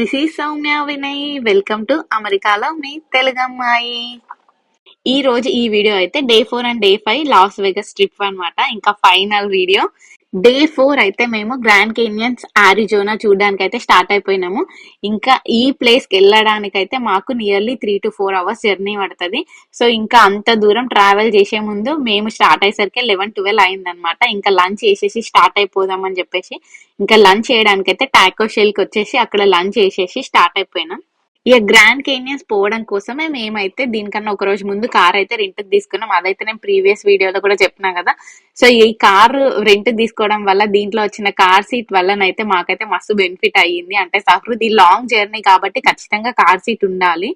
This is Soumya Vinay welcome to అమెరికాలో మీ తెలుగు అమ్మాయి ఈ రోజు ఈ వీడియో అయితే day four and day five Las Vegas trip అన్నమాట. ఇంకా ఫైనల్ వీడియో. డే ఫోర్ అయితే మేము గ్రాండ్ కేనియన్స్ ఆరిజోనా చూడడానికి అయితే స్టార్ట్ అయిపోయినాము. ఇంకా ఈ ప్లేస్కి వెళ్ళడానికి అయితే మాకు nearly three two four hours journey పడుతుంది. సో ఇంకా అంత దూరం ట్రావెల్ చేసే ముందు మేము స్టార్ట్ అయ్యేసరికి లెవెన్ ట్వెల్వ్ అయిందనమాట ఇంకా లంచ్ చేసేసి స్టార్ట్ అయిపోదామని చెప్పేసి ఇంకా లంచ్ చేయడానికి అయితే టాకో షెల్కి వచ్చేసి అక్కడ లంచ్ చేసేసి స్టార్ట్ అయిపోయినాం. ఇక గ్రాండ్ కేనియన్స్ పోవడం కోసమే మేమైతే దీనికన్నా ఒక రోజు ముందు కార్ అయితే రెంట్ తీసుకున్నాం. అదైతే నేను ప్రీవియస్ వీడియోలో కూడా చెప్పినా కదా. సో ఈ కార్ రెంట్ తీసుకోవడం వల్ల దీంట్లో వచ్చిన కార్ సీట్ వల్లనైతే మాకైతే మస్తు బెనిఫిట్ అయ్యింది. అంటే సహృది లాంగ్ జర్నీ కాబట్టి ఖచ్చితంగా కార్ సీట్ ఉండాలి.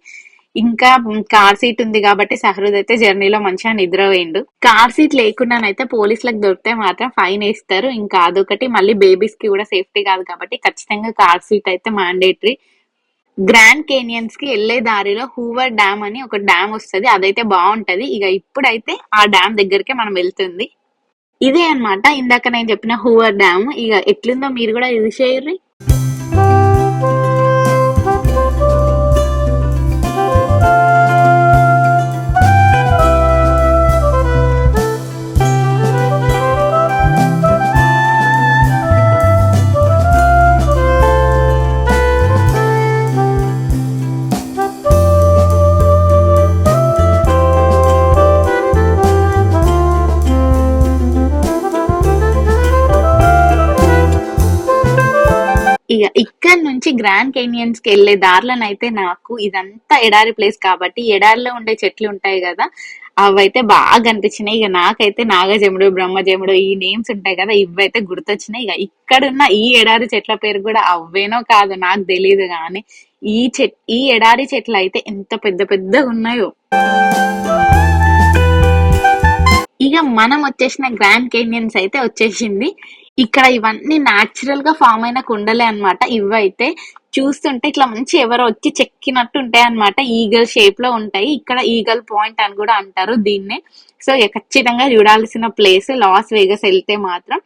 ఇంకా కార్ సీట్ ఉంది కాబట్టి సహృద్ అయితే జర్నీలో మంచిగా నిద్రపోయిండు. కార్ సీట్ లేకుండానైతే పోలీసులకు దొరికితే మాత్రం ఫైన్ వేస్తారు. ఇంకా అదొకటి మళ్ళీ బేబీస్కి కూడా సేఫ్టీ కాదు కాబట్టి ఖచ్చితంగా కార్ సీట్ అయితే మాండేటరీ గ్రాండ్ కేనియన్స్కి వెళ్ళే దారిలో హూవర్ డ్యామ్ అని ఒక డ్యామ్ వస్తది. అదైతే బాగుంటది. ఇక ఇప్పుడైతే ఆ డ్యామ్ దగ్గరకే మనం వెళ్తుంది. ఇదే అన్నమాట. ఇందాక నేను చెప్పిన హూవర్ డ్యామ్ ఇక ఎట్లుందో మీరు కూడా ఇది చేయర్రి ఇక ఇక్కడ నుంచి గ్రాండ్ కేనియన్స్కి వెళ్ళే దారిలోనైతే నాకు ఇదంతా ఎడారి ప్లేస్ కాబట్టి ఎడారిలో ఉండే చెట్లు ఉంటాయి కదా అవైతే బాగా అనిపించినాయి. ఇక నాకైతే నాగజముడు బ్రహ్మజముడు ఈ నేమ్స్ ఉంటాయి కదా ఇవైతే గుర్తొచ్చినాయి. ఇక ఇక్కడున్న ఈ ఎడారి చెట్ల పేరు కూడా అవ్వేనో కాదు నాకు తెలియదు కానీ ఈ చెట్ ఈ ఎడారి చెట్లు అయితే ఎంత పెద్ద పెద్దగా ఉన్నాయో. ఇక మనం వచ్చేసిన గ్రాండ్ కేనియన్స్ అయితే వచ్చేసింది. ఇక్కడ ఇవన్నీ నాచురల్గా ఫామ్ అయిన కుండలే అన్నమాట. ఇవైతే చూస్తుంటే ఇట్లా మంచి ఎవరో వచ్చి చెక్కినట్టు ఉంటాయి అన్నమాట. ఈగల్ షేప్లో ఉంటాయి. ఇక్కడ ఈగల్ పాయింట్ అని కూడా అంటారు దీన్నే. సో ఖచ్చితంగా చూడాల్సిన ప్లేస్ లాస్ వేగస్ వెళ్తే మాత్రం.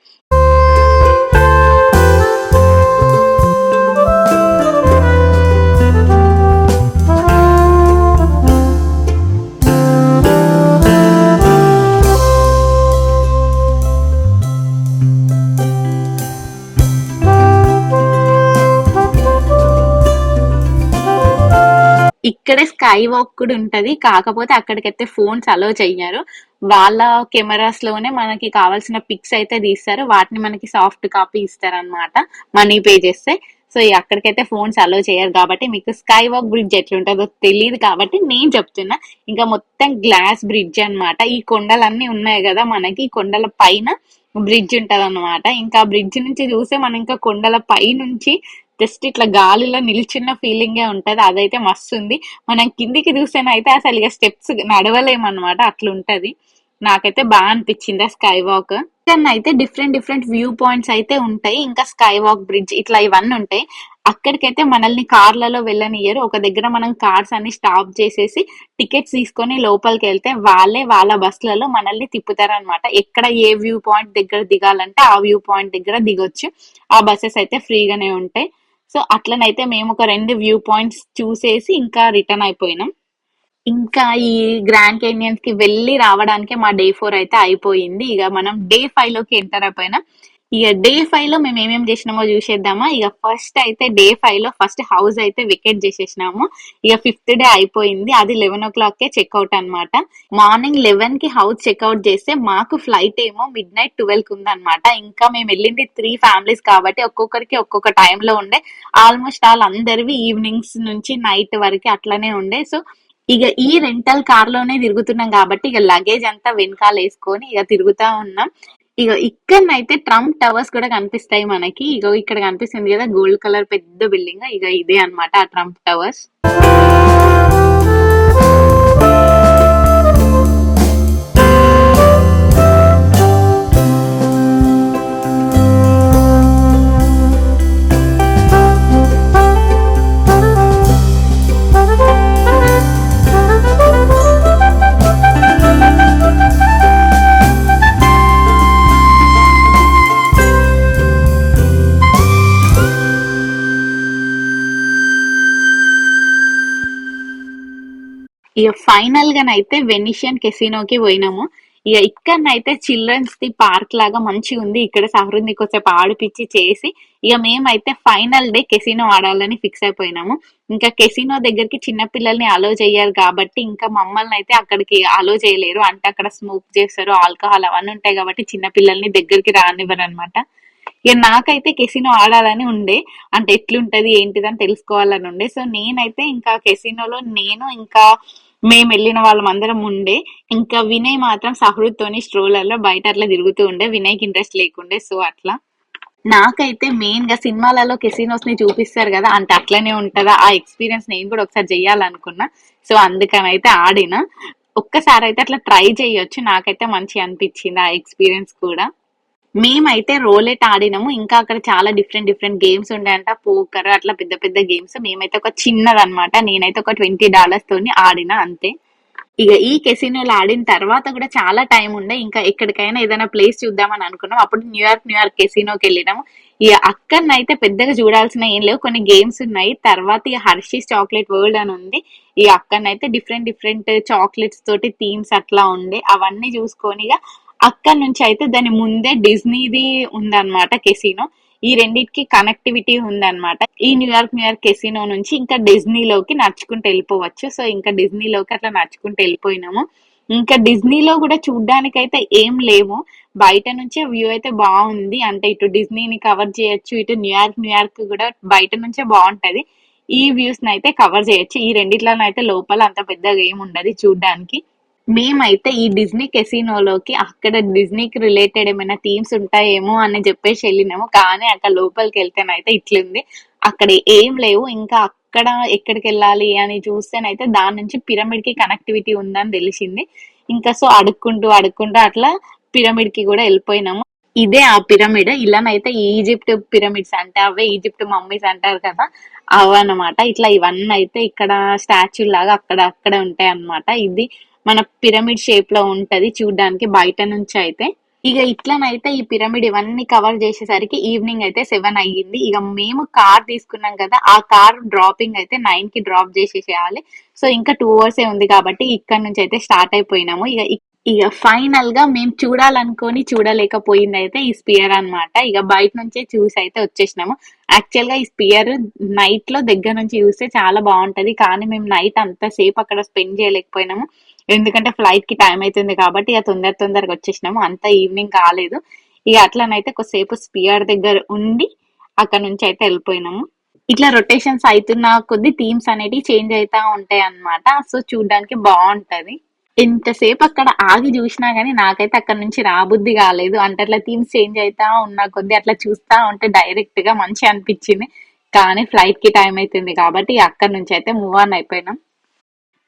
ఇక్కడే స్కై వాక్ కూడా ఉంటది. కాకపోతే అక్కడికైతే ఫోన్స్ అలో చెయ్యరు. వాళ్ళ కెమెరాస్లోనే మనకి కావాల్సిన పిక్స్ అయితే తీస్తారు. వాటిని మనకి సాఫ్ట్ కాపీ ఇస్తారనమాట మనీ పే చేస్తే. సో అక్కడికైతే ఫోన్స్ అలో చేయరు కాబట్టి మీకు స్కై వాక్ బ్రిడ్జ్ ఎట్లుంటుందో తెలియదు కాబట్టి నేను చెప్తున్నా. ఇంకా మొత్తం గ్లాస్ బ్రిడ్జ్ అన్నమాట. ఈ కొండలన్నీ ఉన్నాయి కదా మనకి. ఈ కొండల పైన బ్రిడ్జ్ ఉంటది అనమాట ఇంకా బ్రిడ్జ్ నుంచి చూస్తే మనం ఇంకా కొండల పై నుంచి జస్ట్ ఇట్లా గాలిలో నిల్చున్న ఫీలింగే ఉంటది. అదైతే మస్తు ఉంది మనం కిందికి చూసేనైతే అసలు ఇక స్టెప్స్ నడవలేమన్నమాట. అట్లా ఉంటది నాకైతే బాగా అనిపించింది ఆ స్కై వాక్. అయితే డిఫరెంట్ డిఫరెంట్ వ్యూ పాయింట్స్ అయితే ఉంటాయి. ఇంకా స్కై వాక్ బ్రిడ్జ్ ఇట్లా ఇవన్నీ ఉంటాయి. అక్కడికైతే మనల్ని కార్లలో వెళ్ళనియరు ఒక దగ్గర మనం కార్స్ అన్ని స్టాప్ చేసేసి టికెట్స్ తీసుకొని లోపలికి వెళ్తే వాళ్ళే వాళ్ళ బస్సులలో మనల్ని తిప్పుతారనమాట ఎక్కడ ఏ వ్యూ పాయింట్ దగ్గర దిగాలంటే ఆ వ్యూ పాయింట్ దగ్గర దిగొచ్చు. ఆ బస్సెస్ అయితే ఫ్రీగానే ఉంటాయి. సో అట్లనైతే మేము ఒక రెండు వ్యూ పాయింట్స్ చూసేసి ఇంకా రిటర్న్ అయిపోయినాం. ఇంకా ఈ గ్రాండ్ కేనియన్స్కి వెళ్ళి రావడానికి మా డే ఫోర్ అయితే అయిపోయింది. ఇక మనం డే ఫైవ్లోకి ఎంటర్ అయిపోయినా. ఇక డే ఫైవ్లో మేము ఏమేమి చేసినామో చూసేద్దామా. ఇక ఫస్ట్ అయితే డే ఫైవ్లో ఫస్ట్ హౌస్ అయితే వికెట్ చేసేసినాము. ఇక ఫిఫ్త్ డే అయిపోయింది. అది లెవెన్ ఓ క్లాక్ కే చెక్అవుట్ అనమాట మార్నింగ్ లెవెన్కి హౌస్ చెక్అవుట్ చేస్తే మాకు ఫ్లైట్ ఏమో మిడ్ నైట్ ట్వెల్వ్కి ఉందన్నమాట. ఇంకా మేము వెళ్ళింది త్రీ ఫ్యామిలీస్ కాబట్టి ఒక్కొక్కరికి ఒక్కొక్క టైం లో ఉండే. ఆల్మోస్ట్ ఆల్ అందరివి ఈవినింగ్స్ నుంచి నైట్ వరకు అట్లనే ఉండే. సో ఇక ఈ రెంటల్ కార్లోనే తిరుగుతున్నాం కాబట్టి ఇక లగేజ్ అంతా వెనకాల వేసుకొని ఇక తిరుగుతా ఉన్నాం. ఇక ఇక్కడనైతే ట్రంప్ టవర్స్ కూడా కనిపిస్తాయి మనకి. ఇక ఇక్కడ కనిపిస్తుంది కదా గోల్డ్ కలర్ పెద్ద బిల్డింగ్. ఇక ఇదే అన్నమాట ఆ ట్రంప్ టవర్స్. ఇక ఫైనల్ గానైతే వెనిషియన్ కెసినోకి పోయినాము. ఇక ఇక్కడనైతే చిల్డ్రన్స్ ది పార్క్ లాగా మంచిగా ఉంది. ఇక్కడ సహృద్ని కొద్దిసేపు ఆడిపిచ్చి చేసి ఇక మేమైతే ఫైనల్ డే కెసినో ఆడాలని ఫిక్స్ అయిపోయినాము. ఇంకా కెసినో దగ్గరికి చిన్నపిల్లల్ని అలో చేయరు కాబట్టి ఇంకా మమ్మల్ని అయితే అక్కడికి అలో చేయలేరు. అంటే అక్కడ స్మోక్ చేస్తారు ఆల్కహాల్ అవన్నీ ఉంటాయి కాబట్టి చిన్న పిల్లల్ని దగ్గరికి రానివ్వరు అనమాట ఇక నాకైతే కెసినో ఆడాలని ఉండే. అంటే ఎట్లుంటది ఏంటిదని తెలుసుకోవాలని ఉండే. సో నేనైతే ఇంకా కెసినోలో నేను ఇంకా మేము వెళ్ళిన వాళ్ళం అందరం ఉండే. ఇంకా వినయ్ మాత్రం సహృద్ తోని బయట అట్లా తిరుగుతూ ఉండే. వినయ్కి ఇంట్రెస్ట్ లేకుండే. సో అట్లా. నాకైతే మెయిన్గా సినిమాలలో కెసినోస్ని చూపిస్తారు కదా అంటే అట్లనే ఉంటుందా? ఆ ఎక్స్పీరియన్స్ నేను కూడా ఒకసారి చెయ్యాలనుకున్నా. సో అందుకనైతే ఆడిన. ఒక్కసారి అయితే అట్లా ట్రై చేయొచ్చు నాకైతే మంచి అనిపించింది ఆ ఎక్స్పీరియన్స్ కూడా. మేమైతే రోలెట్ ఆడినాము. ఇంకా అక్కడ చాలా డిఫరెంట్ డిఫరెంట్ గేమ్స్ ఉంటాయంట పోకర్ అట్లా పెద్ద పెద్ద గేమ్స్ మేమైతే ఒక చిన్నది అనమాట నేనైతే ఒక ట్వంటీ డాలర్స్ తోని ఆడిన అంతే. ఇక ఈ కెసినోలో ఆడిన తర్వాత కూడా చాలా టైం ఉండే. ఇంకా ఎక్కడికైనా ఏదైనా ప్లేస్ చూద్దామని అనుకున్నాం. అప్పుడు న్యూయార్క్ న్యూయార్క్ కెసినోకి వెళ్ళినాము. ఇక అక్కడనైతే పెద్దగా చూడాల్సిన ఏం లేవు. కొన్ని గేమ్స్ ఉన్నాయి. తర్వాత ఇక హర్షీస్ చాక్లెట్ వరల్డ్ అని ఉంది. ఈ అక్కడనైతే డిఫరెంట్ డిఫరెంట్ చాక్లెట్స్ తోటి థీమ్స్ అట్లా ఉండే. అవన్నీ చూసుకొని ఇక అక్కడ నుంచి అయితే దాని ముందే డిజ్నీది ఉందన్నమాట కెసినో. ఈ రెండింటికి కనెక్టివిటీ ఉందన్నమాట ఈ న్యూయార్క్ న్యూయార్క్ కెసినో నుంచి ఇంకా డిజ్నీలోకి నడుచుకుంటూ వెళ్ళిపోవచ్చు. సో ఇంకా డిజ్నీలోకి అట్లా నడుచుకుంటూ వెళ్ళిపోయినాము. ఇంకా డిజ్నీలో కూడా చూడ్డానికి అయితే ఏం లేవు. బయట నుంచే వ్యూ అయితే బాగుంది అంటే ఇటు డిజ్నీని కవర్ చేయొచ్చు ఇటు న్యూయార్క్ న్యూయార్క్ కూడా బయట నుంచే బాగుంటది ఈ వ్యూస్ అయితే కవర్ చేయొచ్చు. ఈ రెండిట్లోనైతే లోపల అంత పెద్దగా ఏమి ఉండదు చూడ్డానికి. మేమైతే ఈ డిజ్నీ కెసినోలోకి అక్కడ డిజ్నీకి రిలేటెడ్ ఏమైనా థీమ్స్ ఉంటాయేమో అని చెప్పేసి వెళ్ళినాము. కానీ అక్కడ లోపలికి వెళ్తేనైతే ఇట్లుంది. అక్కడ ఏం లేవు. ఇంకా అక్కడ ఎక్కడికి వెళ్ళాలి అని చూస్తేనైతే దాని నుంచి పిరమిడ్కి కనెక్టివిటీ ఉందని తెలిసింది. ఇంకా సో అడుక్కుంటూ అడుక్కుంటూ అట్లా పిరమిడ్కి కూడా వెళ్ళిపోయినాము. ఇదే ఆ పిరమిడ్. ఇలానైతే ఈజిప్ట్ పిరమిడ్స్ అంటే అవే ఈజిప్ట్ మమ్మీస్ అంటారు కదా అవన్నమాట. ఇట్లా ఇవన్నీ అయితే ఇక్కడ స్టాచ్యూ లాగా అక్కడ అక్కడ ఉంటాయి అన్నమాట ఇది మన పిరమిడ్ షేప్లో ఉంటది చూడడానికి బయట నుంచి అయితే. ఇక ఇట్లనైతే ఈ పిరమిడ్ ఇవన్నీ కవర్ చేసేసరికి ఈవినింగ్ అయితే సెవెన్ అయ్యింది. ఇక మేము కార్ తీసుకున్నాం కదా ఆ కార్ డ్రాపింగ్ అయితే నైన్కి డ్రాప్ చేసేసేయాలి. సో ఇంకా టూ అవర్స్ ఉంది కాబట్టి ఇక్కడ నుంచి అయితే స్టార్ట్ అయిపోయినాము. ఇక ఇక ఫైనల్గా మేము చూడాలనుకొని చూడలేకపోయింది అయితే ఈ స్పియర్ అన్నమాట. ఇక బయట నుంచే చూసి అయితే వచ్చేసినాము. యాక్చువల్గా ఈ స్పియర్ నైట్లో దగ్గర నుంచి చూస్తే చాలా బాగుంటది. కానీ మేము నైట్ అంత సేపు అక్కడ స్పెండ్ చేయలేకపోయినాము. ఎందుకంటే ఫ్లైట్కి టైం అవుతుంది కాబట్టి ఇక తొందర తొందరగా వచ్చేసినాము. అంత ఈవినింగ్ కాలేదు. ఇక అట్లనైతే కొద్దిసేపు స్పియర్ దగ్గర ఉండి అక్కడ నుంచి అయితే వెళ్ళిపోయినాము. ఇట్లా రొటేషన్స్ అవుతున్న కొద్ది థీమ్స్ అనేటివి చేంజ్ అవుతా ఉంటాయి అన్నమాట. సో చూడడానికి బాగుంటది. ఎంతసేపు అక్కడ ఆగి చూసినా గానీ నాకైతే అక్కడ నుంచి రాబుద్ది కాలేదు. అంటే అట్లా థీమ్స్ చేంజ్ అవుతా ఉన్న కొద్ది అట్లా చూస్తా ఉంటే డైరెక్ట్గా మంచి అనిపించింది. కానీ ఫ్లైట్కి టైం అవుతుంది కాబట్టి అక్కడ నుంచి అయితే మూవ్ ఆన్ అయిపోయినాం.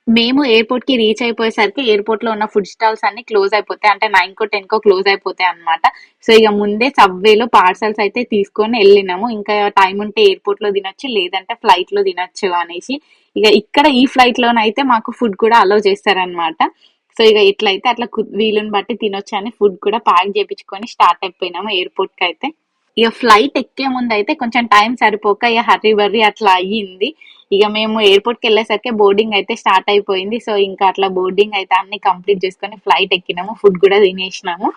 మేము ఎయిర్పోర్ట్కి రీచ్ అయిపోయేసరికి ఎయిర్పోర్ట్లో ఉన్న ఫుడ్ స్టాల్స్ అన్ని క్లోజ్ అయిపోతాయి. అంటే నైన్ కో టెన్ కో క్లోజ్ అయిపోతాయి అనమాట సో ఇక ముందే సబ్వేలో పార్సల్స్ అయితే తీసుకొని వెళ్ళినాము. ఇంకా టైం ఉంటే ఎయిర్పోర్ట్లో తినొచ్చు లేదంటే ఫ్లైట్లో తినొచ్చు అనేసి. ఇక ఇక్కడ ఈ ఫ్లైట్ లోనైతే మాకు ఫుడ్ కూడా అలౌ చేస్తారనమాట సో ఇక ఇట్లయితే అట్లా వీలుని బట్టి తినొచ్చు అని ఫుడ్ కూడా ప్యాక్ చేపించుకొని స్టార్ట్ అయిపోయినాము ఎయిర్పోర్ట్కి అయితే. ఇక ఫ్లైట్ ఎక్కే ముందు అయితే కొంచెం టైం సరిపోక ఇక హర్రీ బర్రీ అట్లా అయ్యింది. ఇక మేము ఎయిర్పోర్ట్కి వెళ్ళేసరికి బోర్డింగ్ అయితే స్టార్ట్ అయిపోయింది. సో ఇంకా అట్లా బోర్డింగ్ అయితే అన్ని కంప్లీట్ చేసుకొని ఫ్లైట్ ఎక్కినాము. ఫుడ్ కూడా తినేసినాము.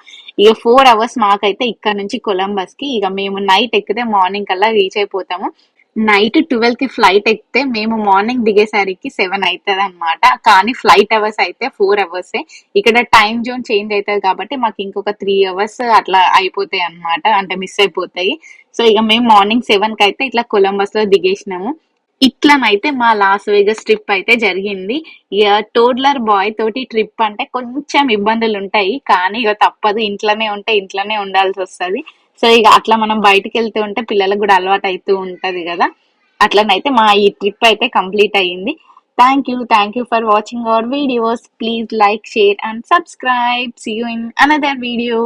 ఇక ఫోర్ అవర్స్ మాకైతే ఇక్కడ నుంచి కొలంబస్కి ఇక మేము నైట్ ఎక్కితే మార్నింగ్ కల్లా రీచ్ అయిపోతాము. నైట్ ట్వెల్వ్కి ఫ్లైట్ ఎక్కితే మేము మార్నింగ్ దిగేసరికి సెవెన్ అవుతుంది అనమాట కానీ ఫ్లైట్ అవర్స్ అయితే ఫోర్ అవర్స్ ఇక్కడ టైం జోన్ చేంజ్ అవుతుంది కాబట్టి మాకు ఇంకొక త్రీ అవర్స్ అట్లా అయిపోతాయి అన్నమాట అంటే మిస్ అయిపోతాయి. సో ఇక మేము మార్నింగ్ సెవెన్కి అయితే ఇట్లా కొలంబస్లో దిగేసినాము. ఇట్లనైతే మా లాస్ వేగస్ ట్రిప్ అయితే జరిగింది. ఇక టోడ్లర్ బాయ్ తోటి ట్రిప్ అంటే కొంచెం ఇబ్బందులు ఉంటాయి కానీ ఇక తప్పదు. ఇంట్లోనే ఉంటే ఇంట్లోనే ఉండాల్సి వస్తది. సో ఇక అట్లా మనం బయటికి వెళ్తూ ఉంటే పిల్లలకు కూడా అలవాటు అవుతూ ఉంటుంది కదా. అట్లనైతే మా ఈ ట్రిప్ అయితే కంప్లీట్ అయ్యింది. Thank you thank you for watching our videos please like share and subscribe see you in another video